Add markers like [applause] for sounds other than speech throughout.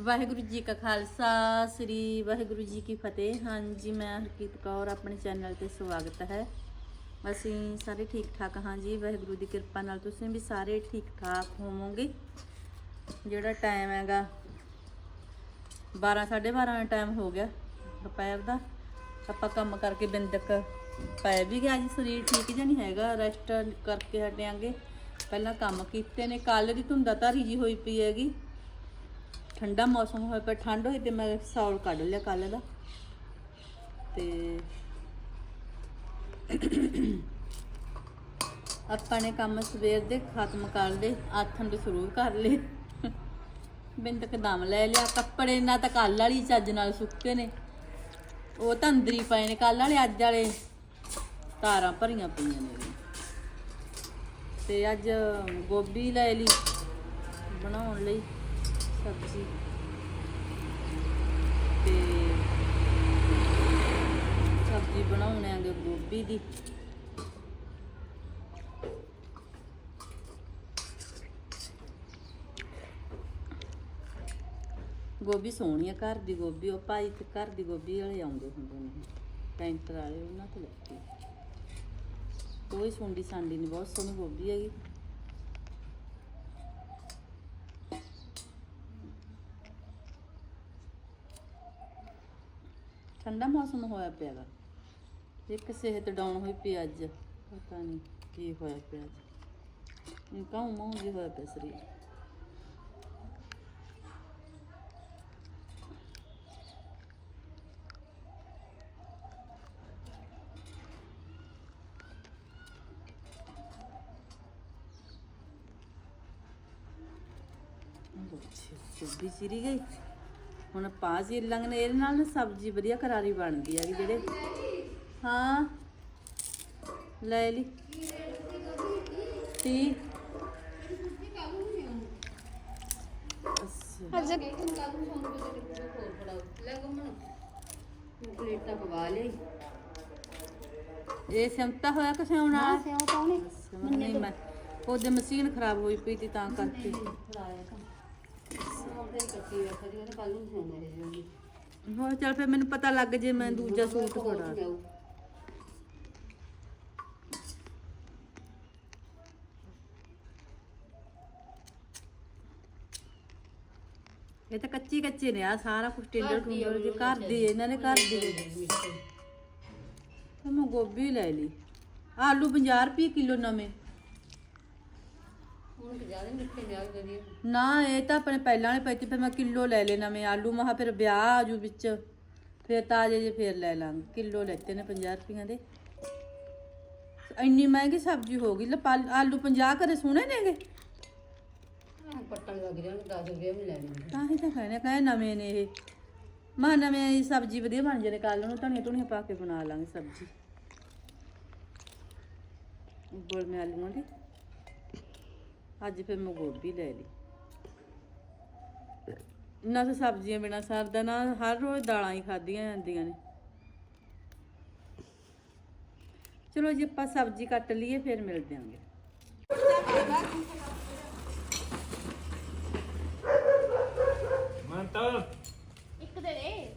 ਵਾਹਿਗੁਰੂ ਜੀ ਕਾ ਖਾਲਸਾ, ਸ੍ਰੀ ਵਾਹਿਗੁਰੂ ਜੀ ਕੀ ਫਤਿਹ। ਹਾਂਜੀ, ਮੈਂ ਹਰਕੀਤ ਕੌਰ, ਆਪਣੇ ਚੈਨਲ ਤੇ ਸਵਾਗਤ ਹੈ। ਅਸੀਂ ਸਾਰੇ ਠੀਕ ਠਾਕ ਹਾਂ ਜੀ। ਵਾਹਿਗੁਰੂ ਦੀ ਕਿਰਪਾ ਨਾਲ ਤੁਸੀਂ ਵੀ ਸਾਰੇ ਠੀਕ ਠਾਕ ਹੋਵੋਗੇ। ਜਿਹੜਾ ਟਾਈਮ ਹੈਗਾ 12 12:30 ਟਾਈਮ ਹੋ ਗਿਆ ਦੁਪਹਿਰ ਦਾ। ਆਪਾਂ ਕੰਮ ਕਰਕੇ ਬਿੰਦਕ ਪੈ ਵੀ ਗਿਆ ਜੀ। ਸਰੀਰ ਠੀਕ ਜਿਹਾ ਨਹੀਂ ਹੈਗਾ ਰੈਸਟ ਕਰਕੇ ਹਟਿਆਂਗੇ ਪਹਿਲਾਂ ਕੰਮ ਕੀਤੇ ਨੇ। ਕੱਲ ਦੀ ਧੁੰਦਾ ਧਾਰੀ ਜੀ ਹੋਈ ਪਈ ਹੈਗੀ। ਠੰਡਾ ਮੌਸਮ ਹੋਇਆ ਪਰ ਠੰਡ ਹੋਈ ਤੇ ਮੈਂ ਸੌਲ ਕੱਢ ਲਿਆ ਕੱਲ ਦਾ। ਤੇ ਆਪਾਂ ਨੇ ਕੰਮ ਸਵੇਰ ਦੇ ਖਤਮ ਕਰ ਲਏ, ਆਥਣ ਦੇ ਸ਼ੁਰੂ ਕਰ ਲਏ। ਬਿੰਦ ਕਦਮ ਲੈ ਲਿਆ, ਕੱਪੜੇ ਨਾ ਤਾਂ ਕੱਲ ਵਾਲੀ ਚੱਜ ਨਾਲ ਸੁੱਕੇ ਨੇ। ਉਹ ਤਾਂ ਅੰਦਰ ਹੀ ਪਏ ਨੇ ਕੱਲ ਵਾਲੇ, ਅੱਜ ਵਾਲੇ। ਤਾਰਾਂ ਭਰੀਆਂ ਪਈਆਂ ਨੇ। ਤੇ ਅੱਜ ਗੋਭੀ ਲੈ ਲਈ, ਬਣਾਉਣ ਲਈ। ਸਬਜ਼ੀ। ਤੇ ਸਬਜ਼ੀ ਬਣਾਉਣੇ ਆਂਗੇ ਗੋਭੀ ਦੀ। ਗੋਭੀ ਸੋਹਣੀ ਆ, ਘਰ ਦੀ ਗੋਭੀ, ਉਹ ਭਾਈ ਤੇ ਘਰ ਦੀ ਗੋਭੀ ਵਾਲੇ ਆਉਂਦੇ ਹੁੰਦੇ ਨੇ। ਟੈਂਟਰ ਵਾਲੇ, ਉਹਨਾਂ ਤੋਂ ਲੱਗੀ ਕੋਈ ਸੁੰਡੀ ਸਾਂਡੀ ਨਹੀਂ ਬਹੁਤ ਸੋਹਣੀ ਗੋਭੀ ਹੈਗੀ। ਠੰਡਾ ਮੌਸਮ ਹੋਇਆ ਪਿਆਗਾ ਇੱਕ ਸਿਹਤ ਡਾਊਨ ਹੋਈ ਪਈ ਅੱਜ। ਪਤਾ ਨਹੀਂ ਕੀ ਹੋਇਆ ਪਿਆ ਅੱਜ। ਇਹ ਕਾਹੂ ਮਾਹੂ ਜੀ ਹੋਇਆ ਪਿਆ ਸਰੀਰ। ਸਬਜ਼ੀ ਚੀਰੀ ਗਈ? ਹੁਣ ਪਾ ਸੀ ਲੰਗਨੇ ਇਹਦੇ ਨਾਲ ਨਾ ਸਬਜ਼ੀ ਵਧੀਆ ਕਰਾਰੀ ਬਣਦੀ ਆ ਜਿਹੜੇ ਹਾਂ। ਲੈ ਲਈ। ਤੀ। ਅੱਛਾ। ਅੱਜ ਪਲੇਟਾਂ ਪਵਾ ਲਈ। ਇਹ ਸਿਮਤਾ ਹੋਇਆ ਕਿ ਸਿਉਣਾ? ਆ ਸਿਓ ਪਾਉਣੇ ਨਹੀਂ ਮੈਂ ਉਹਦੇ ਮਸ਼ੀਨ ਖਰਾਬ ਹੋਈ ਪਈ ਤੀ ਤਾਂ ਕਰਕੇ। ਹੋਰ ਚੱਲ ਫਿਰ ਮੈਨੂੰ ਪਤਾ ਲੱਗ ਜੇ ਮੈਂ ਦੂਜਾ ਸੂਟ ਫੜਾ ਇਹ ਤਾਂ ਕੱਚੀ ਕੱਚੇ ਨੇ ਆ ਸਾਰਾ ਕੁਝ ਟੇਲਰ ਟੂਲਰ ਜੇ ਘਰ ਦੀ ਇਹਨਾਂ ਨੇ ਘਰ ਦੀ ਤੇ ਮੈਂ ਗੋਭੀ ਲੈ ਲਈ। ਆਲੂ 50 ਰੁਪਏ ਕਿਲੋ ਨਵੇਂ। ਹੁਣ ਕਿ ਜ਼ਿਆਦਾ ਮਿੱਠੇ ਲਿਆ ਕਰੀ ਨਾ ਇਹ ਤਾਂ ਆਪਣੇ ਪਹਿਲਾਂ ਵਾਲੇ ਪਏ ਤੇ ਫਿਰ ਮੈਂ ਕਿਲੋ ਲੈ ਲਏ ਨਵੇਂ ਆਲੂ ਮਹਾ ਫਿਰ ਵਿਆਹ ਆਜੂ ਵਿੱਚ। ਫਿਰ ਤਾਜ਼ੇ ਜੇ ਫਿਰ ਲੈ ਲਾਂਗੇ ਕਿਲੋ ਲੈਤੇ ਨੇ 50 ਰੁਪਈਆਂ ਦੇ। ਇੰਨੀ ਮਹਿੰਗੀ ਸਬਜ਼ੀ ਹੋ ਗਈ ਲਪਾ ਆਲੂ 50 ਕਰੇ ਸੋਹਣੇ ਨੇਗੇ? ਪੱਟਣ ਲੱਗ ਉਹਨੇ 10 ਰੁਪਏ ਵੀ ਲੈਣੇ ਤਾਂ ਹੀ ਤਾਂ ਕਹਿੰਦੇ ਕਹੇ ਨਵੇਂ ਨੇ ਇਹ। ਮਾ ਨਵੇਂ ਇਹ ਸਬਜ਼ੀ ਵਧੀਆ ਬਣ ਜਾਣੇ ਕੱਲ ਨੂੰ ਧਨੀਆ ਧੁਨੀਆ ਪਾ ਕੇ ਬਣਾ ਲਾਂਗੇ ਸਬਜ਼ੀ। ਗੋਲ ਮੇ ਆਲੂਆਂ ਦੀ। ਅੱਜ ਫਿਰ ਮੈਂ ਗੋਭੀ ਲੈ ਲਈ। ਨਾ ਤਾਂ ਸਬਜ਼ੀਆਂ ਬਿਨਾ ਸਰਦਾ ਨਾ ਹਰ ਰੋਜ਼ ਦਾਲਾਂ ਹੀ ਖਾਧੀਆਂ ਜਾਂਦੀਆਂ ਨੇ। ਚਲੋ ਜੀ ਆਪਾਂ ਸਬਜ਼ੀ ਕੱਟ ਲਈਏ ਫਿਰ ਮਿਲਦੇ ਆਂਗੇ। ਮੈਂ ਤਾਂ ਇੱਕ ਦੇ ਦੇ।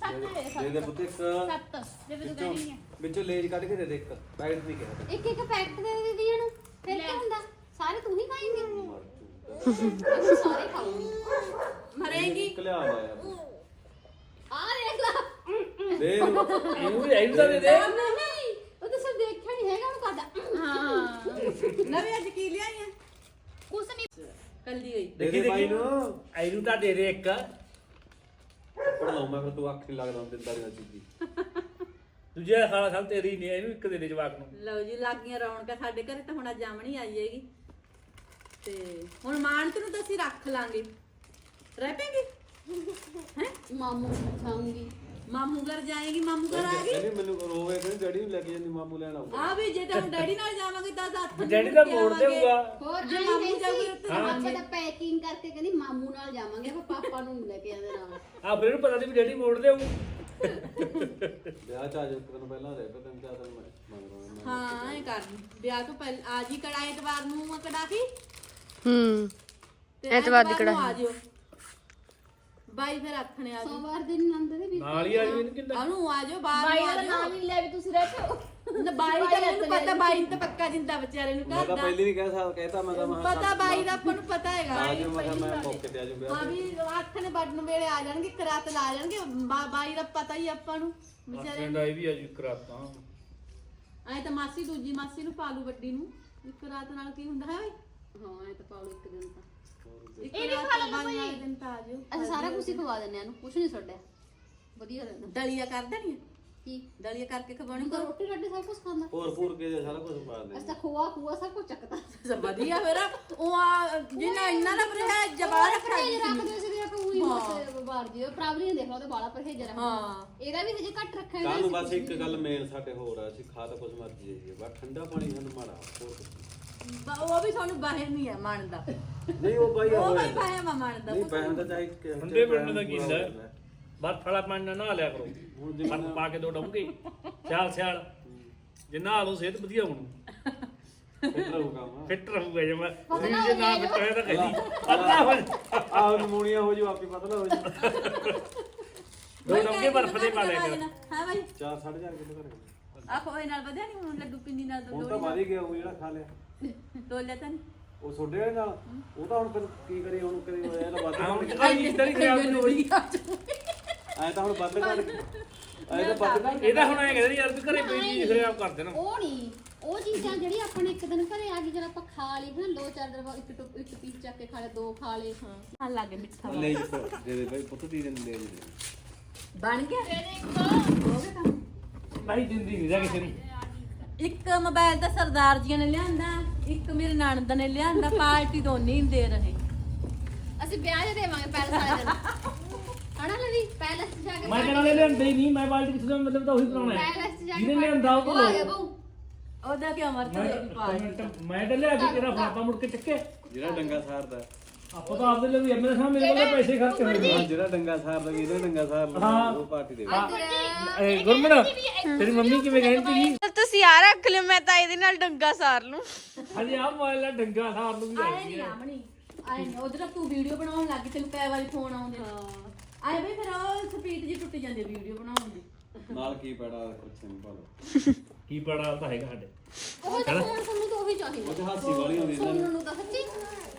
ਸੱਤ ਦੇ ਦੇ ਦੇ ਦੇ ਪੁੱਤ ਇੱਕ। ਸੱਤ। ਜੇ ਵੀ ਤੂੰ ਵਿੱਚੋਂ ਕਹਿਣੀ ਹੈ ਵਿੱਚੋਂ ਲੇਜ ਕੱਢ ਕੇ ਦੇ ਦੇ ਇੱਕ। ਪੈਕਟ ਨਹੀਂ ਕਿਹਾ। ਇੱਕ ਇੱਕ ਪੈਕਟ ਦੇ ਦੇ ਦੀ ਜਣ ਫਿਰ ਕੀ ਹੁੰਦਾ? ਸਾਰੇ ਤੂੰ ਹੀ ਖਾਏਂਗੇ? ਸਾਰੇ ਖਾਉਂਗੇ ਮਰੇਗੀ। ਆ ਦੇਖ ਲਾ। ਦੇ। ਇਹਨੂੰ ਵੀ ਤਾਂ ਦੇ ਦੇ। ਨਹੀਂ ਉਹ ਤਾਂ ਸਭ ਦੇਖਿਆ ਨਹੀਂ ਹੈਗਾ ਉਹ ਕਰਦਾ ਹਾਂ। ਨਵੇਂ ਅੱਜ ਕੀ ਲਿਆਈਆਂ ਕੁਛ ਨਹੀਂ ਕੱਲੀ ਗਈ ਦੇ ਦੇ ਬਾਈ ਨੂੰ। ਇਹਨੂੰ ਤਾਂ ਦੇ ਦੇ ਇੱਕ। ਪੜ ਲਾਉ ਮੈਂ ਫਿਰ ਤੂੰ ਅੱਖ ਨਹੀਂ ਲੱਗਦਾ ਦਿੰਦਾ ਰਿਹਾ ਚੀਜ਼ੀ। ਦੂਜੇ ਖਾਲਾ ਸਭ ਤੇਰੀ ਨਹੀਂ ਇਹਨੂੰ ਇੱਕ ਦੇ ਦੇ ਜਵਾਕ ਨੂੰ। ਲਓ ਜੀ ਲੱਗੀਆਂ ਰੌਣਕਾਂ ਸਾਡੇ ਘਰੇ ਤਾਂ ਹੁਣ ਅੱਜ ਜਾਮਣੀ ਆਈ ਹੈਗੀ। ਤੇ ਹੁਣ ਮਾਨਤ ਨੂੰ ਤਾਂ ਅਸੀਂ ਰੱਖ ਲਾਂਗੇ। ਰਹਿ ਪੈਗੀ? ਮਾਮੂ ਖਾਉਂਗੀ ਮਾਮੂ ਘਰ ਜਾਏਗੀ ਮਾਮੂ ਘਰ ਆ ਗਈ? ਕਹਿੰਦੀ ਮੈਨੂੰ ਰੋਵੇ ਕਹਿੰਦੀ ਡੈਡੀ ਨੂੰ ਲੈ ਕੇ ਜਾਂਦੀ ਮਾਮੂ ਲੈਣ ਆਊਗਾ। ਆ ਵੀ ਜੇ ਤਾਂ ਹੁਣ ਡੈਡੀ ਨਾਲ ਜਾਵਾਂਗੇ ਤਾਂ ਹੱਥ ਵੀ ਡੈਡੀ ਤਾਂ ਮੋੜ ਦੇਊਗਾ। ਹੋਰ ਜੇ ਮਾਮੂ ਜਾਊਗੀ ਉੱਥੇ ਆਪਾਂ ਤਾਂ ਪੈਕਿੰਗ ਕਰਕੇ ਕਹਿੰਦੀ ਮਾਮੂ ਨਾਲ ਜਾਵਾਂਗੇ ਆਪਾਂ ਪਾਪਾ ਨੂੰ ਨੀ ਲੈ ਕੇ ਆਦੇ ਨਾਲ। ਆ ਫਿਰ ਇਹਨੂੰ ਪਤਾ ਨਹੀਂ ਵੀ ਡੈਡੀ ਮੋੜ ਦੇਊ। ਵਿਆਹ ਚ ਆ ਜਾ ਇੱਕ ਦਿਨ ਪਹਿਲਾਂ ਰਹਿ ਪਾ ਤਿੰਨ ਚਾਰ ਦਿਨ ਮੈਂ ਮੰਗਦਾ ਹਾਂ। ਇਹ ਕਰ। ਵਿਆਹ ਤੋਂ ਪਹਿਲਾਂ ਆ ਜੀ ਕੜਾ ਐਤਵਾਰ ਨੂੰ ਆ ਕੜਾ ਕੀ ਹੂੰ। ਤੇ ਐਤਵਾਰ ਦੀ ਨੂੰ ਕੜਾਹੀ। ਜਿਓ। ਬਾਈ ਫਿਰ ਆਥਣੇ ਆ ਜਾਓ। ਸੋਮਵਾਰ ਦਿਨ ਨੰਦ ਦੇ ਵੀ ਨਾਲ ਹੀ ਆ ਜੀ ਇਹਨੂੰ ਕਿੰਨਾ ਉਹਨੂੰ ਆ ਜਾਓ ਬਾਹਰ ਬਾਈ ਨੂੰ ਆ ਦਾ ਜਾਓ। ਨਾਮ ਹੀ ਲੈ ਵੀ ਤੁਸੀਂ ਰਹਿ ਨਾ ਬਾਈ ਦਾ ਮੈਨੂੰ ਪਤਾ ਬਾਈ ਨੂੰ ਤਾਂ ਪੱਕਾ ਦਿੰਦਾ ਵਿਚਾਰੇ ਨੂੰ ਮੈਂ ਘਰ ਤਾਂ ਦਾ ਪਹਿਲੀ ਨਹੀਂ ਕਹਿ ਸਕਦਾ ਕਹਿਤਾ ਮੈਂ ਤਾਂ ਮਹਾ ਪਤਾ ਬਾਈ ਦਾ ਆਪਾਂ ਨੂੰ ਪਤਾ ਹੈਗਾ। ਆ ਜਾਓ ਮੈਂ ਕਿਹਾ ਮੈਂ ਮੌਕੇ ਤੇ ਆ ਜਾਊਂਗਾ। ਹਾਂ ਵੀ ਅੱਠ ਨੇ ਵੱਢਣ ਵੇਲੇ ਆ ਜਾਣਗੇ ਇੱਕ ਰਾਤ ਲਾ ਜਾਣਗੇ। ਬਾ- ਬਾਈ ਦਾ ਪਤਾ ਹੀ ਆਪਾਂ ਨੂੰ ਵਿਚਾਰੇ ਪਿੰਡ ਆਈ ਵੀ ਆ ਜੀ ਕਰਾਤਾ ਐ ਤਾਂ ਮਾਸੀ ਦੂਜੀ ਮਾਸੀ ਨੂੰ ਪਾਲੂ ਵੱਡੀ ਨੂੰ। ਇੱਕ ਰਾਤ ਨਾਲ ਕੀ ਹੁੰਦਾ ਹੈ ਬਈ? ਹਾਂ ਇਹ ਤਾਂ ਪਾਉ ਇੱਕ ਦਿਨ ਤਾਂ। ਇੱਕ ਇਹ ਨੀ ਰਾਤ ਖਾ ਲੈਣਾ ਬਾਅਦ ਕੋਈ। ਵਾਲੇ ਦਿਨ ਤਾਂ ਆ ਜਾਓ ਅਸੀਂ ਸਾਰਾ ਕੁਝ ਹੀ ਖਵਾ ਦਿੰਦੇ ਆ ਨੂੰ ਕੁਝ ਨਹੀਂ ਛੱਡਿਆ। ਵਧੀਆ ਰਹਿੰਦਾ। ਦਲੀਆ ਕਰ ਦੇਣੀ ਕੀ? ਦਲੀਆ ਕਰਕੇ ਖਵਾਉਣੀ ਹੁਣ ਤਾਂ ਰੋਟੀ ਰੱਟੀ ਸਭ ਕੁਝ ਖਾਂਦਾ। ਹੋਰ ਪੂਰ ਕੇ ਸਾਰਾ ਕੁਝ ਪਾ ਦੇ ਅਸੀਂ ਤਾਂ ਖੋਆ ਖੂਆ ਸਭ ਕੁਝ ਚੱਕਦਾ। ਸਭ ਵਧੀਆ ਫਿਰ। ਉਹ ਆ ਜਿੰਨਾ ਇੰਨਾ ਨਾ ਪਰ ਹੈ ਜਬਾ ਰੱਖਾ ਪਰਹੇਜ ਰੱਖਦੇ ਸੀ ਆਪਾਂ ਉਹੀ ਬਸ ਬਾਹਰ ਜੀ ਪ੍ਰਾਬਲੀ ਨੇ ਦੇਖ ਲਓ ਤੇ ਬਾਲਾ ਪਰਹੇਜ ਰੱਖਦਾ ਹਾਂ। ਇਹਦਾ ਵੀ ਹਜੇ ਘੱਟ ਰੱਖਿਆ ਕਾਹਨੂੰ ਬਸ ਇੱਕ ਗੱਲ ਮੇਨ ਸਾਡੇ ਹੋਰ ਆ ਅਸੀਂ ਖਾ ਤਾਂ ਕੁਝ ਮਰਜ਼ੀ ਜਾਈਏ। ਬਸ ਠੰਡਾ ਪਾਣੀ ਸਾਨੂੰ ਮਾੜਾ ਹੋਰ ਕੁਛ ਨੀ। ਬ- ਉਹ ਵੀ ਤੁਹਾਨੂੰ ਬਾਹਰ ਨਹੀਂ ਆ ਮੰਨਦਾ। ਨਹੀਂ ਉਹ ਬਾਈ ਉਹ ਹੋ ਬਾਈ ਜਾਂਦਾ ਬਾਹਰ ਮਾ ਮੰਨਦਾ। ਨਹੀਂ ਪੈਣ ਦਾ ਚਾਹੀ ਠੰਡੇ ਪਿੰਡ ਦਾ ਕੀ ਹੁੰਦਾ? ਹੋ ਬਰਫ ਵਾਲਾ ਪਾਣੀ ਨਾਲ ਨਹਾ ਲਿਆ ਕਰੋ। ਹੁਣ ਜਿਵੇਂ ਬਰਫ ਪਾ ਕੇ ਦੋ ਡੰਗੇ ਸਿਆਲ ਸਿਆਲ। ਜੇ ਨਹਾ ਲਓ ਸਿਹਤ ਵਧੀਆ ਬਣੂ ਫਿੱਟ ਰਹੂਗਾ ਮੈਂ। ਫਿੱਟ ਰਹੂਗਾ ਜੇ ਮੈਂ ਸਰੀਰ ਜੇ ਨਾ ਫਿੱਟ ਹੋਇਆ ਤਾਂ ਕਹਦੀ ਪਤਲਾ ਹੋ ਜਾ ਆਹ ਨਮੂਨੀਆ ਹੋ ਜੂ ਆਪੇ ਪਤਲਾ ਹੋ ਜੂ। ਦੋ ਡੰਗੇ ਬਰਫ ਦੇ ਪਾ ਲਿਆ ਕਰ। ਹਾਂ ਬਾਈ। 4 4.5 ਕਿਲੋ ਕਰ ਆ ਕੋਈ ਨਾਲ ਵਧਿਆ ਨਹੀਂ ਹੁਣ ਲੱਡੂ ਪਿੰਨੀ ਨਾਲ ਹੁਣ ਦੋ ਤਾਂ ਵੱਧ ਹੀ ਗਿਆ ਉਹ ਜਿਹੜਾ ਖਾ ਲਿਆ। ਤੋਲਿਆ ਤਾਂ ਨਹੀਂ ਉਹ ਛੋਡੇ ਵਾਲੇ ਨਾਲ? ਉਹ ਤਾਂ ਹੁਣ ਫਿਰ ਕੀ ਕਰੀ ਹੁਣ ਕਰੀ ਹੋਇਆ ਨਾ ਵੱਧ ਆਹ ਘੱਟ ਹੁਣ ਆਹ ਇਦਾਂ ਹੀ ਖਰਾਬ ਲੋੜੀ ਆ ਐ ਤਾਂ ਹੁਣ ਵੱਧ ਘੱਟ ਐ ਤਾਂ ਵੱਧ ਘੱਟ ਇਹਦਾ ਹੁਣ ਐ ਕਹਿੰਦੇ ਯਾਰ ਤੂੰ ਘਰੇ ਪਈ ਚੀਜ਼ ਖਰਾਬ ਕਰ ਦੇਣਾ। ਉਹ ਨਹੀਂ ਉਹ ਚੀਜ਼ਾਂ ਜਿਹੜੀ ਆਪਣੇ ਇੱਕ ਦਿਨ ਘਰੇ ਆ ਗਈ ਜਦ ਆਪਾਂ ਖਾ ਲਈ ਨਾ ਦੋ ਚਾਰ ਦਿਨ ਬਾਅਦ ਇੱਕ ਟੁ- ਇੱਕ ਪੀਸ ਚੱਕ ਕੇ ਖਾ ਲਏ ਦੋ ਖਾ ਲਏ। ਹਾਂ। ਲੱਗੇ ਮਿੱਠਾ ਲੈ ਜੀ ਦੇ ਦੇ ਭਾਈ ਪੁੱਤ ਦੀ ਦਿੰਦੇ ਲੈ ਜੀ ਬਣ ਗਿਆ? ਹੋ ਗਿਆ ਕੰਮ? ਨਹੀਂ ਦਿੰਦੀ ਨਹੀਂ ਜਾ ਕਿਸੇ ਨੂੰ। ਇੱਕ ਮੋਬਾਈਲ ਤਾਂ ਸਰਦਾਰ ਜੀ ਨੇ ਲਿਆਂਦਾ ਇੱਕ ਮੇਰੇ ਨਣਦ ਨੇ ਲਿਆਂਦਾ ਪਾਰਟੀ ਦੋਨੇ ਹੀ ਦੇ ਰਹੇ। ਅਸੀਂ ਵਿਆਹ 'ਚ ਦੇਵਾਂਗੇ ਪੈਲਸ ਵਾਲੇ ਦਿਨ। ਹਣਾ ਲਵੀ? ਪੈਲਸ 'ਚ ਜਾ ਕੇ ਮੈਂ ਕਹਿੰਦਾ ਲੈ ਲਿਆਂਦੇ ਹੀ ਨਹੀਂ ਮੈਂ ਬਾਲਟੀ ਕਿਸ ਦਾ ਮਤਲਬ ਤਾਂ ਉਹੀ ਕਰਾਉਣਾ ਹੈ। ਪੈਲਸ 'ਚ ਜਾ ਕੇ ਜਿਹਨੇ ਲਿਆਂਦਾ ਉਹ ਆ ਗਿਆ ਕੋਲ ਬਹੂ। ਉਹਦਾ ਕੀ ਉਮਰ ਤੇ ਮੈਂ ਵੀ ਪਾ ਮੈਂ- ਮੈਂ ਤਾਂ ਲਿਆ ਕੇ ਤੇਰਾ ਫਾਪਾ ਮੁੜ ਕੇ ਚੱਕੇ। ਜਿਹੜਾ ਡੰਗਾ ਸਾਰਦਾ। ਆਪਾਂ ਤਾਂ ਆਪਦੇ ਲਈ ਵੀ ਮੇਰੇ ਸਾਹਮਣੇ ਮੇਰੇ ਕੋਲ ਪੈਸੇ ਖਰਚ ਹੋਏ ਨੇ। ਹਾਂ ਜਿਹੜਾ ਡੰਗਾ ਸਾਰਦਾ ਵੀ ਇਹਦਾ ਡੰਗਾ ਸਾਰ ਹਾਂ। ਉਹ ਪਾਰਟੀ ਦੇ ਏ ਗੁਰਮਨ ਤੇਰੀ ਮੰਮੀ ਕਿਵੇਂ ਕਹਿੰਦੀ ਸੀ ਤੁਸੀਂ ਆ ਰੱਖ ਲਿਓ ਮੈਂ ਤਾਂ ਇਹਦੇ ਨਾਲ ਡੰਗਾ ਸਾਰ ਲੂੰ। ਹਜੇ ਆ ਮੋਬਾਈਲ ਨਾਲ ਡੰਗਾ ਸਾਰ ਨੂੰ ਵੀ ਆਏ ਆਈ ਨਹੀਂ ਆਮਣੀ। ਆਏ ਨਹੀਂ ਉਧਰ ਤੂੰ ਵੀਡੀਓ ਬਣਾਉਣ ਲੱਗੀ ਤੈਨੂੰ ਕਈ ਵਾਰੀ ਫੋਨ ਆਉਂਦੇ। ਆਏ ਬਈ ਫਿਰ ਉਹ ਸਪੀਡ ਜੀ ਟੁੱਟ ਜਾਂਦੀ ਵੀਡੀਓ ਬਣਾਉਣ ਦੀ। ਨਾਲ ਕੀ ਪੈੜਾ ਕੁਛ ਨਹੀਂ ਭਾਲੋ ਕੀ ਪੜਾ ਤਾਂ ਹੈਗਾ ਸਾਡੇ। ਉਹ ਤਾਂ ਫੋਨ ਸਾਨੂੰ ਤਾਂ ਉਹੀ ਉਹ ਚਾਹੀਦਾ ਤੇ ਹਾਸੀ ਵਾਲੀ ਹੁੰਦੀ ਇਹਨਾਂ ਨੂੰ ਤਾਂ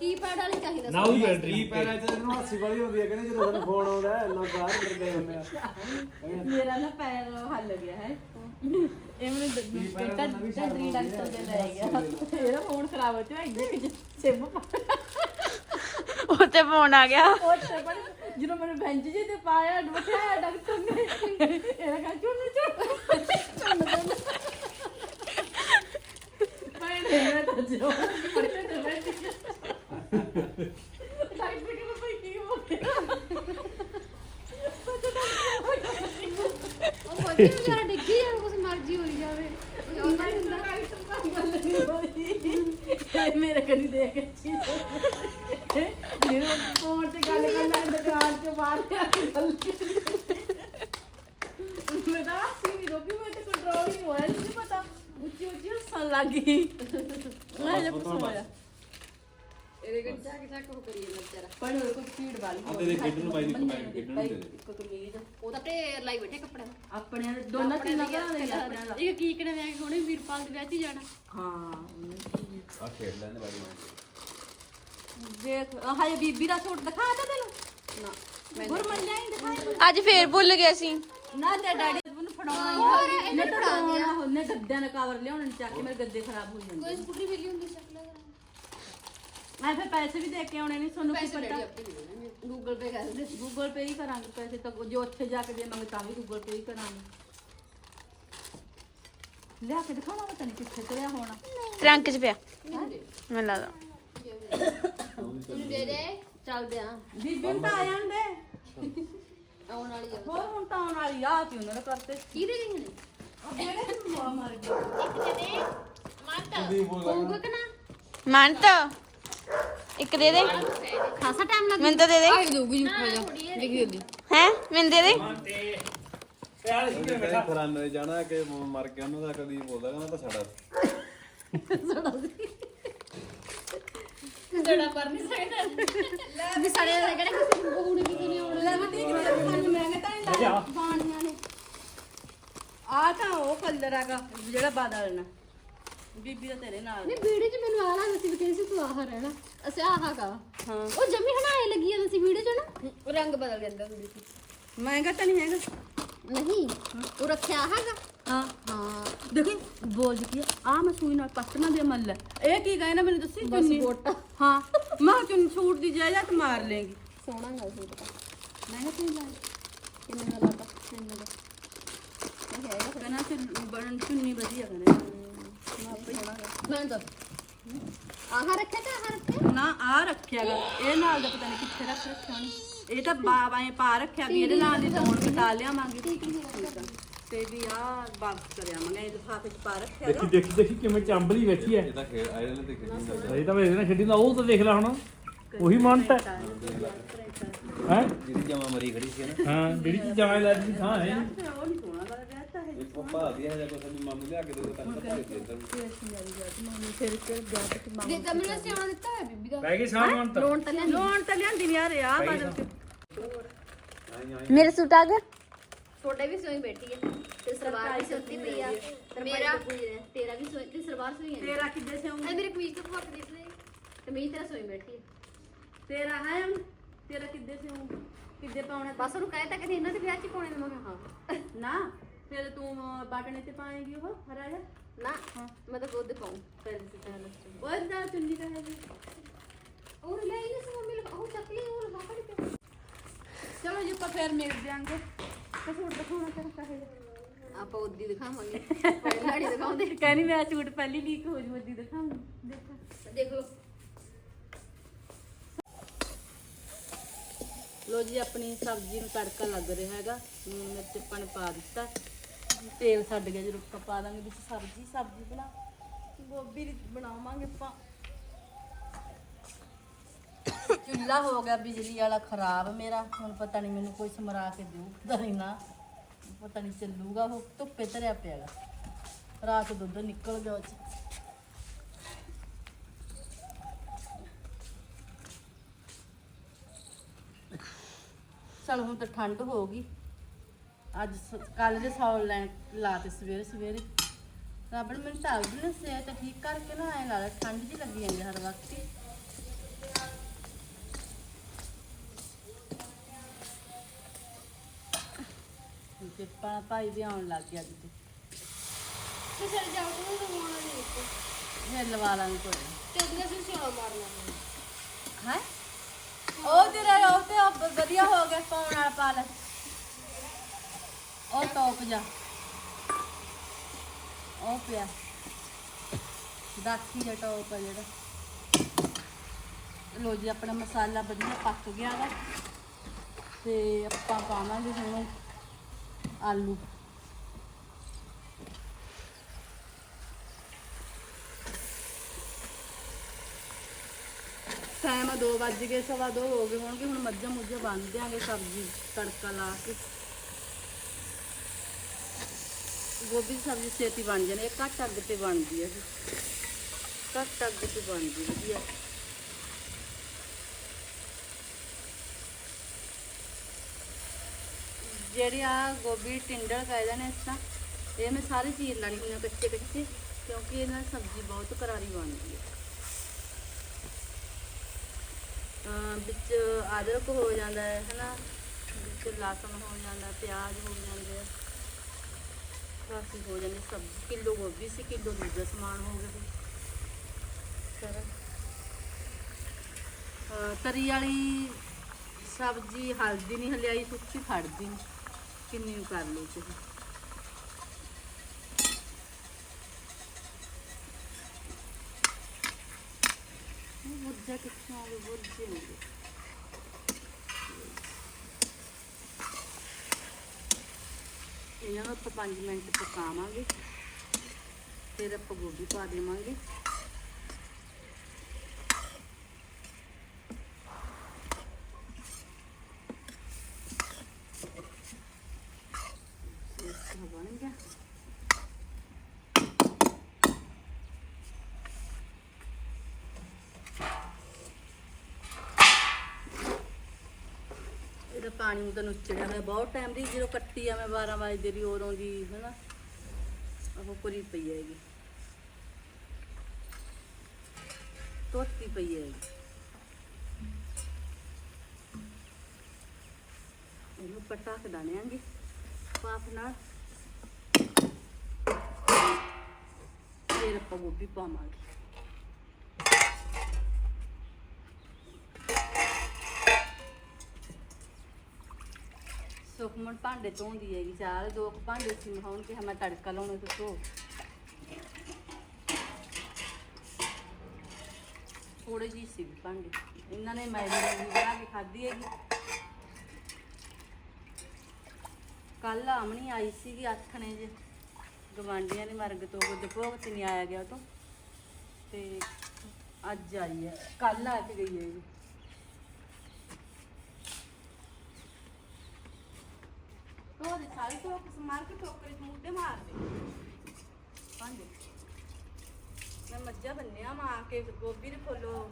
ਕੀਪੈਡ ਵਾਲੀ ਚਾਹੀਦਾ ਨਾ ਉਹਦੀ ਕੀ ਬੈਟਰੀ ਪੈੜਾ ਤੇ ਇਹਨੂੰ ਹਾਸੀ ਵਾਲੀ ਹੁੰਦੀ ਹੈ ਕਹਿੰਦੇ ਜਦੋਂ ਸਾਨੂੰ ਫੋਨ ਆਉਂਦਾ ਹੈ ਨਾ ਬਾਹਰ ਫਿਰਦੇ ਹੁੰਦੇ ਆ। ਮੇਰਾ ਨਾ ਪੈਰ ਹੱਲ ਗਿਆ ਹੈ। ਇਹ ਮੈਨੂੰ ਡਾਕਟਰ ਡਾਕਟਰੀ ਡਾਕਟਰ ਦੇ ਲੈ ਗਿਆ। ਇਹਦਾ ਫੋਨ ਖਰਾਬ ਹੋ ਚੁੱਕਾ ਇੰਨੇ ਕਿ ਸਿਮ ਉਹ ਤੇ ਫੋਨ ਆ ਗਿਆ। ਉਹ ਤੇ ਪਰ ਜਦੋਂ ਮੈਨੂੰ ਬੈਂਚ ਜੇ ਤੇ ਪਾਇਆ ਬਿਠਾਇਆ ਡਾਕਟਰ ਨੇ ਇਹਦਾ ਕਾ ਚੁੰਨ ਚੁੰਨ। ਮੈਂ ਨਹੀਂ ਤਾਂ ਜੋ ਪੜ੍ਹੇ ਤੇ ਬੈਠ ਡਾਕਟਰ ਕਹਿੰਦਾ ਭਾਈ ਕੀ ਹੋ ਗਿਆ ਉਹ ਕੋਈ ਵਿਚਾਰਾ ਡਿੱਗੀ ਜਾਵੇ ਕੁਛ ਮਰਜ਼ੀ ਹੋਈ ਜਾਵੇ ਕੋਈ ਆਉਂਦਾ ਹੀ ਹੁੰਦਾ ਇਹ ਮੇਰੇ ਕਦੀ ਦੇਖ ਕੇ ਚੀਜ਼ ਜਿਹੜਾ ਫੋਨ ਤੇ ਗੱਲ ਕਰਨਾ ਦੁਕਾਨ ਚ ਬਾਹਰ ਆ ਕੇ ਗੱਲ ਮੈਂ ਤਾਂ ਸੀ ਵੀ ਰੋਕੀ ਮੈਂ ਤੇ ਕੰਟਰੋਲ ਹੀ ਨਹੀਂ ਹੋਇਆ ਨਹੀਂ ਪਤਾ ਉੱਚੀ ਉੱਚੀ ਹੱਸਣ ਲੱਗ ਗਈ ਮੈਂ ਜੇ ਪੁੱਛਿਆ ਇਹਦੇ ਕੋਲ ਜਾ ਕੇ ਜਾ ਕੇ ਉਹ ਕਰੀ ਜਾਂਦਾ ਵਿਚਾਰਾ ਪਰ ਉਹ ਕੋਈ ਸਪੀਡ ਵਾਲੀ ਆ ਤੇਰੇ ਖੇਡਣ ਨੂੰ ਬਾਈ ਦੀ ਕਮਾਈ ਖੇਡਣ ਨੂੰ ਦੇ ਦੇ। ਇੱਕ ਕਮੀਜ਼ ਉਹ ਤਾਂ ਆਪਣੇ ਲਾਈ ਬੈਠੇ ਕੱਪੜੇ ਦਾ। ਆਪਣੇ ਦੋਨਾਂ ਤਿੰਨਾਂ ਘਰਾਂ ਦੇ ਆਪਣੇ ਦਾ। ਇਹ ਕੀ ਕਰੇ ਵਿਆਹ ਕੇ ਹੁਣੇ ਵੀਰਪਾਲ ਦੇ ਵਿਆਹ 'ਚ ਹੀ ਜਾਣਾ। ਹਾਂ ਆ ਖੇਡ ਲੈਂਦੇ ਬਾਈ ਦੇਖ ਹਾਏ ਬੀਬੀ ਦਾ ਸੂਟ ਦਿਖਾ ਤਾ ਤੈਨੂੰ? ਨਾ ਗੁਰਮਨ ਜਾਈ ਦਿਖਾ ਅੱਜ ਫੇਰ ਭੁੱਲ ਗਏ ਸੀ ਨਾ ਤੇ ਡੈਡੀ ਨੂੰ ਫੜਾਉਣਾ ਹੀ ਇਹਨੇ ਫੜਾ ਦਿਆ। ਉਹਨੇ ਗੱਦਿਆਂ ਦਾ ਕਵਰ ਲਿਆਉਣ ਨੂੰ ਚੱਕ ਕੇ ਮੇਰੇ ਗੱਦੇ ਖਰਾਬ ਹੋ ਜਾਂਦੇ ਕੋਈ ਸਕੂਟਰੀ ਮਿਲੀ ਹੁੰਦੀ ਦਾ ਮੈਂ ਫਿਰ ਪੈਸੇ ਵੀ ਦੇ ਕੇ ਆਉਣੇ ਨਹੀਂ ਤੁਹਾਨੂੰ ਕੀ ਪੈਸੇ ਪਤਾ? ਡੈਡੀ ਆਪੇ ਦੇ ਦੇਣੇ ਗੂਗਲ ਪੇ ਕਰ ਦੇ ਗੂਗਲ ਪੇ ਹੀ ਕਰਾਂਗੇ ਪੈਸੇ ਤਾਂ ਜੋ ਉੱਥੇ ਜਾ ਕੇ ਦੇਵਾਂਗੇ ਤਾਂ ਵੀ ਗੂਗਲ ਪੇ ਹੀ ਕਰਾਂਗੇ। ਲਿਆ ਕੇ ਦਿਖਾਉਣਾ ਪਤਾ ਨਹੀਂ ਕਿੱਥੇ ਤੇ ਲਿਆ ਹੋਣਾ। ਟਰੰਕ 'ਚ ਪਿਆ। ਮੈਨੂੰ ਲੱਗਦਾ ਤੂੰ ਦੇ। ਦੇ ਚੱਲਦੇ ਆ ਬੀਬੀ ਨੂੰ ਤਾਂ ਆ ਜਾਂਦੇ। ਆਉਣ ਵਾਲੀ ਆ। ਹੋਰ ਹੁਣ ਤਾਂ ਆਉਣ ਵਾਲੀ ਆ ਤੀ ਉਹਨਾਂ ਨੇ ਕਰਤੇ। ਕਿਹਦੇ ਗਈਆਂ ਨੇ? ਉਹ ਜਿਹੜੇ ਮਰ ਗਏ ਹੋਊਗਾ ਕਿ ਨਾ? ਮੰਤ ਇੱਕ ਦੇ ਦੇ। ਖਾਸਾ ਟਾਈਮ ਲੱਗ ਮੈਨੂੰ ਤਾਂ ਦੇ ਦੇ। ਦੂਗੀ ਜੁੱਠਾ ਜਾ। ਦੇਖੀ ਉਹਦੀ ਹੈ? ਮੈਨੂੰ ਦੇ ਦੇ। ਤੇ ਪਿਆਰ ਸੀ ਉਹਨੇ ਕਦੇ ਫਰਾਨੇ ਦੇ ਜਾਣਾ ਕਿ ਮਰ ਗਿਆ ਉਹਨਾਂ ਦਾ ਕਦੀ ਬੋਲਦਾ ਕਹਿੰਦਾ ਤਾਂ ਸਾਡਾ। ਜੜਾ ਪਰ ਨਹੀਂ ਸਕਦਾ ਵੀ ਸਾਡੇ ਦਾ ਕਿਹੜਾ ਕਿਸੇ ਨੂੰ ਬਹੂ ਨੇ ਕਿਸੇ ਨੇ ਆਉਣਾ। ਲੈ ਮੈਂ ਅੱਛਾ ਬਾਣੀਆਂ ਨੇ। ਆ ਤਾਂ ਉਹ ਕਲਰ ਹੈਗਾ ਜਿਹੜਾ ਬਾਦਲ ਨਾ। ਬੀਬੀ ਦਾ ਤੇਰੇ ਨਾਲ ਨਹੀਂ ਵੀਡੀਓ 'ਚ ਮੈਨੂੰ ਆਲਾ ਦੱਸੀ ਵੀ ਕਹਿੰਦੀ ਸੀ ਤੂੰ ਆਹ ਰਹਿਣਾ। ਅਸੀਂ ਆਹ ਗਾ ਹਾਂ। ਉਹ ਜਮੀ ਹਨਾਏ ਲੱਗੀ ਆ ਤੁਸੀਂ ਵੀਡੀਓ 'ਚ ਨਾ? ਉਹ ਰੰਗ ਬਦਲ ਜਾਂਦਾ ਵੀਡੀਓ 'ਚ ਮਹਿੰਗਾ ਤਾਂ ਨਹੀਂ ਹੈਗਾ। ਨਹੀਂ ਉਹ ਰੱਖਿਆ ਆਹਾਗਾ ਹਾਂ। ਹਾਂ। ਦੇਖੀ ਬੋਲ ਕੀ ਆ। ਮੈਂ ਸੂਈ ਨਾਲ ਪੱਟਣਾ ਦੇ ਮੱਲ। ਹੈ। ਇਹ ਕੀ ਕਹੇ ਨਾ ਮੈਨੂੰ ਦੱਸੀ ਬਸ ਚੁੰਨੀ? ਗੋਟਾ ਹਾਂ। ਮੈਂ ਕਿਹਾ ਚੁੰਨੀ ਛੂਟ ਦੀ ਜਾਇਦਾਦ ਮਾਰ ਲੇਗੀ ਸੋਹਣਾ ਗਾ ਸੀ ਪਤਾ ਮੈਂ ਕਿਹਾ ਤੂੰ ਲੈ। ਕਿੰਨੇ ਦਾ ਲਾਤਾ? ਕਿੰਨੇ ਦਾ? ਇਹ ਹੈਗਾ ਫਿਰ। ਕਹਿੰਦਾ ਚੁੰਨੀ ਬਣ ਚੁੰਨੀ ਵਧੀਆ ਕਰੇ ਮੈਂ ਤਾਂ ਆਹ ਰੱਖਿਆ ਤਾਂ ਆਹ ਰੱਖਿਆ? ਨਾ ਆ ਰੱਖਿਆਗਾ। ਇਹ ਨਾਲ ਦਾ ਪਤਾ ਨਹੀਂ ਕਿੱਥੇ ਰੱਖ ਰੱਖਿਆ ਉਹਨੇ। ਇਹ ਤਾਂ ਬਾਬਾ ਐ ਪਾ ਰੱਖਿਆ ਵੀ ਇਹਦੇ ਨਾਲ ਦੀ ਤੋੜ ਕਟਾ ਲਿਆਵਾਂਗੇ। ਤੇ ਵੀ ਆ ਵਾਪਸ ਕਰਿਆ ਮੈਂ ਇਹ ਲਿਫਾਫੇ ਚ ਪਾ ਰੱਖਿਆ ਦੇਖੀ ਦੇਖੀ ਦੇਖੀ ਕਿਵੇਂ ਚੰਬਲੀ ਬੈਠੀ ਹੈ ਇਹਦਾ ਖੇਡ ਆਇਰਨ ਤੇ ਖੇਡੀ ਜਾਂਦਾ ਅਜੇ ਤਾਂ ਵੇਖਦੇ ਨਾ ਛੱਡੀ ਨਾ ਉਹ ਤਾਂ ਦੇਖ ਲੈ ਹੁਣ। ਉਹੀ ਮੰਨਤ ਹੈ। ਹੈ? ਜਿਹਦੀ ਜਮਾ ਮਰੀ ਖੜੀ ਸੀ ਨਾ। ਹਾਂ ਜਿਹੜੀ ਚੀਜ਼ਾਂ ਮੈਂ ਲੈ ਦੀ ਥਾਂ ਹੈ। ਉਹ ਨਹੀਂ ਸੋਹਣਾ ਲੱਗਦਾ ਵਿਆਹ ਤਾਂ ਹੈ ਇੱਕ ਪਾ ਦਿਆ ਜਾਂ ਕੋਈ ਮਾਮੂ ਲਿਆ ਕੇ ਦੇ ਦੋ ਤਾਂ ਭਾਈ ਦੇ ਇੱਧਰ ਫਿਰ ਫਿਰ ਵਿਆਹ ਤੇ ਮੰਗ ਦੇ ਤਾਂ ਮੈਨੂੰ ਸਿਆਣਾ ਦਿੱਤਾ ਹੈ ਬੀਬੀ ਦਾ। ਪੈ ਗਈ ਸਾਹ ਮੰਨਤ ਲੋਨ ਤਾਂ ਲਿਆਂਦੀ। ਲੋਨ ਤਾਂ ਲਿਆਂਦੀ ਨਹੀਂ ਯਾਰ ਆ ਬਦਲ ਕੇ ਮੇਰਾ ਸੂਟ ਆ ਗਿਆ? ਛੋਟੇ ਵੀ ਸੋਈ ਬੈਠੀ ਹੈ ਤੇ ਸਲਵਾਰ ਵੀ ਸੁੱਤੀ ਪਈ ਆ। ਮੇਰਾ ਤੇਰਾ ਵੀ ਸੋਈ ਤੇ ਸਲਵਾਰ ਸੋਈ ਹੈ ਤੇਰਾ ਕਿੱਦੇ ਸੇ ਇਹ ਮੇਰੇ ਕਮੀਜ਼ ਤੋਂ ਫੱਕ ਦਿੱਤੇ ਤੇ ਮੇਰੀ ਤੇਰਾ ਸੋਈ ਬੈਠੀ ਹੈ। ਤੇਰਾ ਹੈ ਹੁਣ? ਤੇਰਾ ਕਿੱਦੇ ਸੇ ਹੂੰ ਕਿੱਦੇ ਪਾਉਣਾ ਬਸ ਉਹਨੂੰ ਕਹਿ ਤਾ ਕਿ ਇਹਨਾਂ ਦੇ ਵਿਆਹ ਚ ਹੀ ਪਾਉਣੇ ਨੇ ਮੈਂ ਕਿਹਾ ਹਾਂ। ਨਾ। ਫਿਰ ਤੂੰ ਬਾਟਣੇ ਤੇ ਪਾਏਗੀ ਉਹ? ਹਰਾ ਜਾ ਨਾ ਮੈਂ ਤਾਂ ਖੁਦ ਪਾਉਂ। ਪਹਿਲੇ ਤੇ ਪਹਿਲੇ ਉਹ ਦਾ ਚੁੰਨੀ ਤਾਂ ਹੈ ਜੀ ਉਹ ਲੈ ਇਹਨੇ ਸੀ ਮੰਮੀ ਲਗਾ ਉਹ ਚੱਕ ਲਈ ਉਹ ਲਗਾ ਕੇ ਚਲੋ ਜੀ ਆਪਾਂ ਫਿਰ ਮਿਲ ਜਾਾਂਗੇ ਤੇ ਸੂਟ ਦਿਖਾਉਣਾ ਤੇਰਾ ਕਹੇ ਆਪਾਂ ਉਦੀ ਦਿਖਾਵਾਂਗੇ। ਪਹਿਲਾਂ ਦਿਖਾਉਂਦੇ। [laughs] ਕਹਿੰਦੀ ਮੈਂ ਸੂਟ ਪਹਿਲੀ ਲੀਕ ਹੋ ਜੂ ਅੱਦੀ ਦਿਖਾਉਂਗੀ। ਦੇਖੋ। ਦੇਖ ਲਓ। ਲੋ ਜੀ ਆਪਣੀ ਸਬਜ਼ੀ ਨੂੰ ਤੜਕਾ ਲੱਗ ਰਿਹਾ ਹੈਗਾ। ਲੂਣ ਮਿਰਚ ਆਪਾਂ ਨੇ ਪਾ ਦਿੱਤਾ। ਤੇਲ ਛੱਡ ਗਿਆ ਜਦੋਂ ਆਪਾਂ ਪਾ ਦਾਂਗੇ ਵਿੱਚ ਸਬਜ਼ੀ ਸਬਜ਼ੀ ਬਣਾ, ਗੋਭੀ ਦੀ ਬਣਾਵਾਂਗੇ ਆਪਾਂ। ਚੁੱਲ੍ਹਾ ਹੋ ਗਿਆ, ਬਿਜਲੀ ਵਾਲਾ ਖਰਾਬ ਮੇਰਾ, ਹੁਣ ਪਤਾ ਨਹੀਂ ਮੈਨੂੰ ਕੋਈ ਸਮਰਾ ਕੇ ਦੇਊ ਪਤਾ ਨਹੀਂ ਨਾ। ਪਤਾ ਨਹੀਂ ਚੱਲੂਗਾ, ਉਹ ਧੁੱਪੇ ਧਰਿਆ ਪਿਆਗਾ ਰਾਤ ਦੁੱਧ ਨਿਕਲ ਗਿਆ ਉਹ ਚ। ਚਲ ਹੁਣ ਤਾਂ ਠੰਡ ਹੋ ਗਈ। ਅੱਜ ਕੱਲ ਦੇ ਸੌਲ ਲੈਣ ਲਾ ਤੇ ਸਵੇਰੇ ਸਵੇਰੇ। ਰੱਬ ਨੇ ਮੈਨੂੰ ਤਾਂ ਵੀ ਸਿਹਤ ਠੀਕ ਕਰਕੇ ਨਾ ਐ ਲਾ ਲੈ ਠੰਡ ਜੀ ਲੱਗੀ ਜਾਂਦੀ ਹਰ ਵਕਤ ਹੀ। ਤੇ ਪਾ ਭਾਈ ਵੀ ਆਉਣ ਲੱਗ ਗਿਆ ਅੱਜ ਤੇ। ਤੇ ਚਲ ਜਾਓ ਤੂੰ ਰਵਾਨਾ ਨਹੀਂ ਫਿਰ ਲਵਾ ਲਾਂਗੇ ਕੋਈ ਤੇ ਉਹਦੇ ਅਸੀਂ ਸਿਆਲ ਮਾਰਨਾ ਹੈ? ਉਹ ਤੇਰਾ ਉਹ ਤੇ ਵਧੀਆ ਹੋ ਗਿਆ ਪਾਉਣ ਵਾਲਾ ਪਾ ਲੈ ਉਹ ਟੋਪ ਜਾ। ਉਹ ਪਿਆ। ਦਾਖੀ ਦਾ ਟੌਪ ਆ ਜਿਹੜਾ। ਲੋ ਜੀ, ਆਪਣਾ ਮਸਾਲਾ ਵਧੀਆ ਪੱਕ ਗਿਆ ਵਾ। ਤੇ ਆਪਾਂ ਪਾਵਾਂਗੇ ਹੁਣ ਆਲੂ। ਟਾਈਮ 2 ਵੱਜ ਗਏ, ਸਵਾ ਦੋ ਹੋ ਗਏ ਹੋਣਗੇ। ਹੁਣ ਮੱਝਾਂ ਮੁੱਝਾਂ ਬੰਨ ਦਿਆਂਗੇ, ਸਬਜ਼ੀ ਤੜਕਾ ਲਾ ਕੇ। ਗੋਭੀ ਦੀ ਸਬਜ਼ੀ ਛੇਤੀ ਬਣ ਜਾਣੀ ਇਹ ਘੱਟ ਅੱਗ ਤੇ ਬਣਦੀ ਹੈ ਇਹ ਘੱਟ ਅੱਗ ਤੇ ਬਣਦੀ ਵਧੀਆ। ਜਿਹੜੀ ਆ ਗੋਭੀ ਟਿੰਡਲ ਕਹਿੰਦੇ ਨੇ ਇਸ ਤਰ੍ਹਾਂ, ਇਹ ਮੈਂ ਸਾਰੇ ਚੀਰ ਲੈਣੀ ਹੁੰਦੀ ਆ ਕੱਚੇ ਕੱਚੇ, ਕਿਉਂਕਿ ਇਹਨਾਂ ਨਾਲ ਸਬਜ਼ੀ ਬਹੁਤ ਕਰਾਰੀ ਬਣਦੀ ਹੈ। ਵਿੱਚ ਅਦਰਕ ਹੋ ਜਾਂਦਾ ਹੈ, ਹਨਾ? ਵਿੱਚ ਲਸਣ ਹੋ ਜਾਂਦਾ, ਪਿਆਜ਼ ਹੋ ਜਾਂਦੇ ਆ। ਕਾਫੀ ਹੋ ਜਾਂਦੀ ਸਬਜ਼ੀ, ਕਿਲੋ ਗੋਭੀ ਸੀ, ਕਿਲੋ ਦੂਜਾ ਸਮਾਨ ਹੋ ਗਿਆ ਫਿਰ ਤਰੀ ਵਾਲੀ ਸਬਜ਼ੀ ਹਲਦੀ ਨਹੀਂ ਹਲਿਆਈ ਸੁੱਕੀ ਖੜਦੀ ਨੀ। ਕਿੰਨੀ ਕਰ ਲਓ ਤੁਸੀਂ। ਇਹ ਮੁੱਦਾ ਕਿੱਥੋਂ ਆ ਗਿਆ? ਬੁਰਜੇ ਹੋ ਗਏ ਇਹਨਾਂ ਨੂੰ ਆਪਾਂ 5 ਮਿੰਟ ਪਕਾਵਾਂਗੇ ਫਿਰ ਆਪਾਂ ਗੋਭੀ ਪਾ ਦੇਵਾਂਗੇ ਇਸ ਤਰ੍ਹਾਂ ਬਣ ਗਿਆ ਇਹਦਾ ਪਾਣੀ ਤਾਂ ਨੁੱਚੜਿਆ ਹੋਇਆ ਬਹੁਤ ਟਾਈਮ ਦੀ ਜਦੋਂ ਕੱਟੀ ਆ, ਮੈਂ 12 ਵਜੇ ਦੀ ਉਦੋਂ ਦੀ, ਹਨਾ। ਉਹ ਕੁਰੀ ਪਈ ਹੈਗੀ। ਧੋਤੀ ਪਈ ਹੈਗੀ। ਇਹਨੂੰ ਪਟਾ ਕੇ ਦਾਣਿਆਂਗੇ ਪਾਪ ਨਾਲ। ਫਿਰ ਆਪਾਂ ਗੋਭੀ ਪਾਵਾਂਗੇ। ਸੁਖਮਨ ਭਾਂਡੇ ਧੋਂਦੀ ਹੈਗੀ ਚਾਰ ਦੋ ਕੁ ਭਾਂਡੇ ਸੀ ਮਹਾਉਣ ਕਿ ਮੈਂ ਤੜਕਾ ਲਾਉਣਾ ਤੇ ਧੋ। ਥੋੜੇ ਜਿਹੀ ਸੀ ਭਾਂਡੇ। ਇਹਨਾਂ ਨੇ ਮੈਗੀ ਬਣਾ ਕੇ ਖਾਧੀ ਹੈਗੀ। ਕੱਲ ਆਮਣੀ ਆਈ ਸੀਗੀ ਆਥਣੇ ਜੇ ਗਵਾਂਡੀਆਂ ਨੇ ਮਰਗ ਤੋਂ ਗੁੱਦ ਭੋਗ ਤੇ ਨਹੀਂ ਆਇਆ ਗਿਆ ਉਹ ਤੋਂ। ਤੇ ਅੱਜ ਆਈ ਹੈ। ਕੱਲ ਆ ਕੇ ਗਈ ਹੈ ਜੀ ਤੋਰੇ ਸਾਰੀ ਤੋਂ ਮਾਰ ਕੇ ਟੋਕਰੇ ਚ ਮੁੱਦੇ ਮਾਰ ਦੇ ਭਾਂਡੇ ਮੈਂ ਮੱਝਾਂ ਬੰਨਿਆ ਮਾਰ ਕੇ ਗੋਭੀ ਦੇ ਫੁੱਲੋ